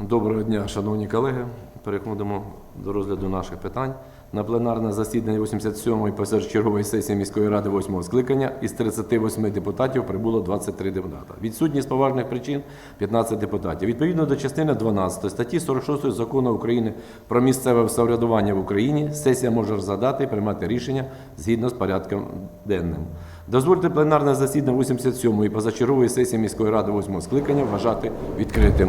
Доброго дня, шановні колеги. Переходимо до розгляду наших питань. На пленарне засідання 87-ї позачергової сесії міської ради 8-го скликання із 38 депутатів прибуло 23 депутата. Відсутні з поважних причин 15 депутатів. Відповідно до частини 12 статті 46 закону України про місцеве самоврядування в Україні, сесія може розглядати і приймати рішення згідно з порядком денним. Дозвольте пленарне засідання 87-ї позачергової сесії міської ради 8-го скликання вважати відкритим.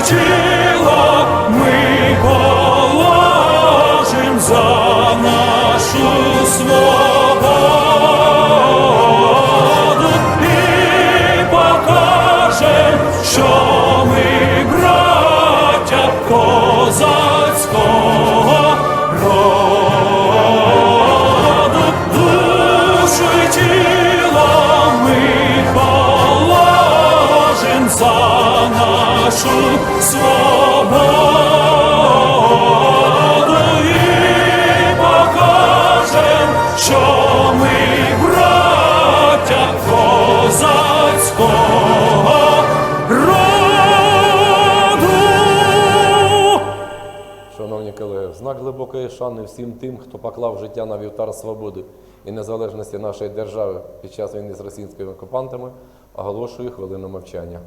душу глибокої шани всім тим, хто поклав життя на вівтар свободи і незалежності нашої держави під час війни з російськими окупантами, оголошую хвилину мовчання.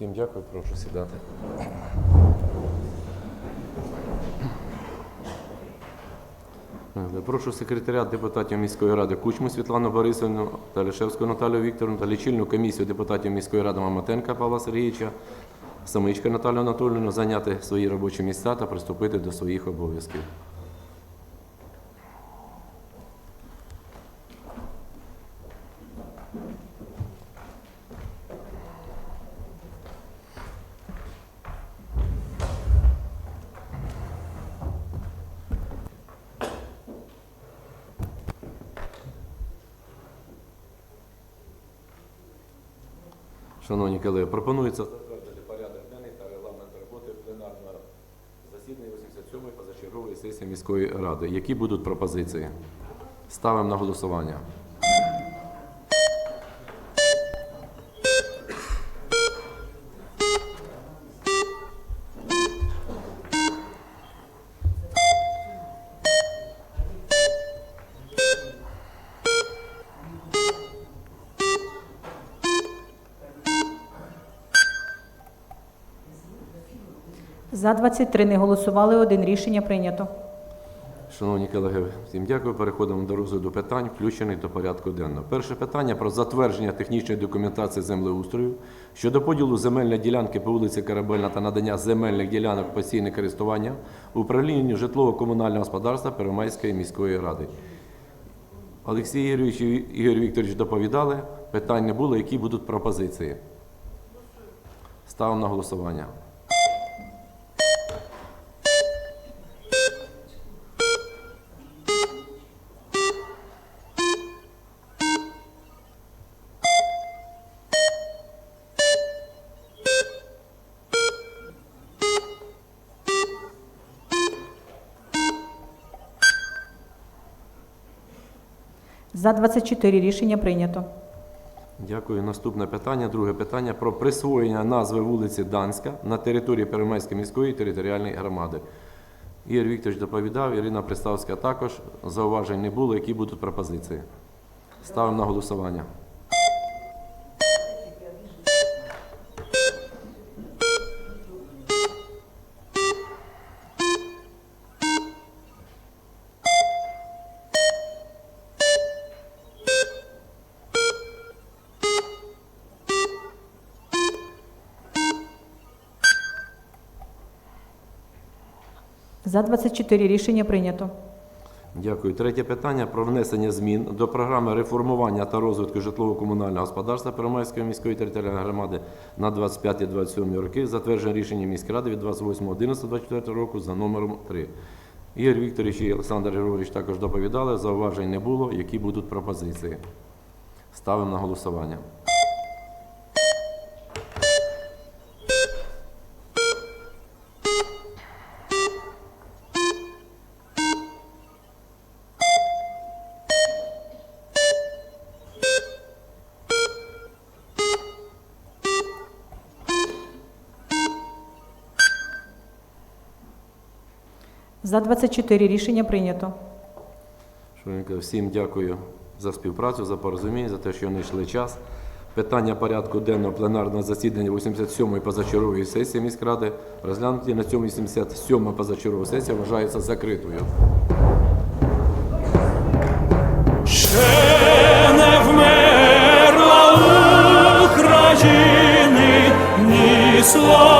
Всім дякую, прошу сідати. Е, Прошу секретаря депутатів міської ради Кучму Світлану Борисовну та Лишевську Наталію Вікторовну та лічильну комісію депутатів міської ради Мамотенка Павла Сергійовича, Самичка Наталію Анатолійовну зайняти свої робочі місця та приступити до своїх обов'язків. Шановні колеги, пропонується затвердити порядок денний та регламент роботи пленарного засідання 87-ї позачергової сесії міської ради. Які будуть пропозиції? Ставимо на голосування. За 23 не голосували, один рішення прийнято. Шановні колеги, всім дякую. Переходимо до розгляду питань, включених до порядку денного. Перше питання про затвердження технічної документації землеустрою щодо поділу земельної ділянки по вулиці Корабельна та надання земельних ділянок постійне користування управлінню житлово-комунального господарства Первомайської міської ради. Олексій Ігорович і Ігор Вікторович доповідали. Питань не було, які будуть пропозиції. Ставимо на голосування. За 24 рішення прийнято. Дякую. Наступне питання. Друге питання про присвоєння назви вулиці Данська на території Перемайської міської територіальної громади. Ігор Вікторович доповідав, Ірина Приставська також. Зауважень не було. Які будуть пропозиції? Ставимо на голосування. За 24 рішення прийнято. Дякую. Третє питання про внесення змін до програми реформування та розвитку житлово-комунального господарства Первомайської міської територіальної громади на 25-27 роки, затверджене рішенням міськради від 28.11.24 року за номером 3. Ігор Вікторович і Олександр Григорович також доповідали, зауважень не було. Які будуть пропозиції? Ставимо на голосування. За 24 рішення прийнято. Шановні, всім дякую за співпрацю, за порозуміння, за те, що знайшли час. Питання порядку денного пленарного засідання 87-ї позачергової сесії міськради розглянуті на цьому 87-ма позачергова сесія вважається закритою. Ще не вмерла України ні слава,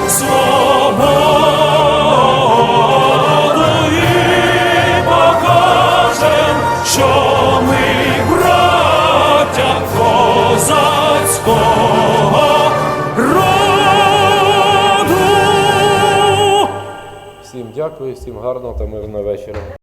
дякую, всім гарного та мирного вечора.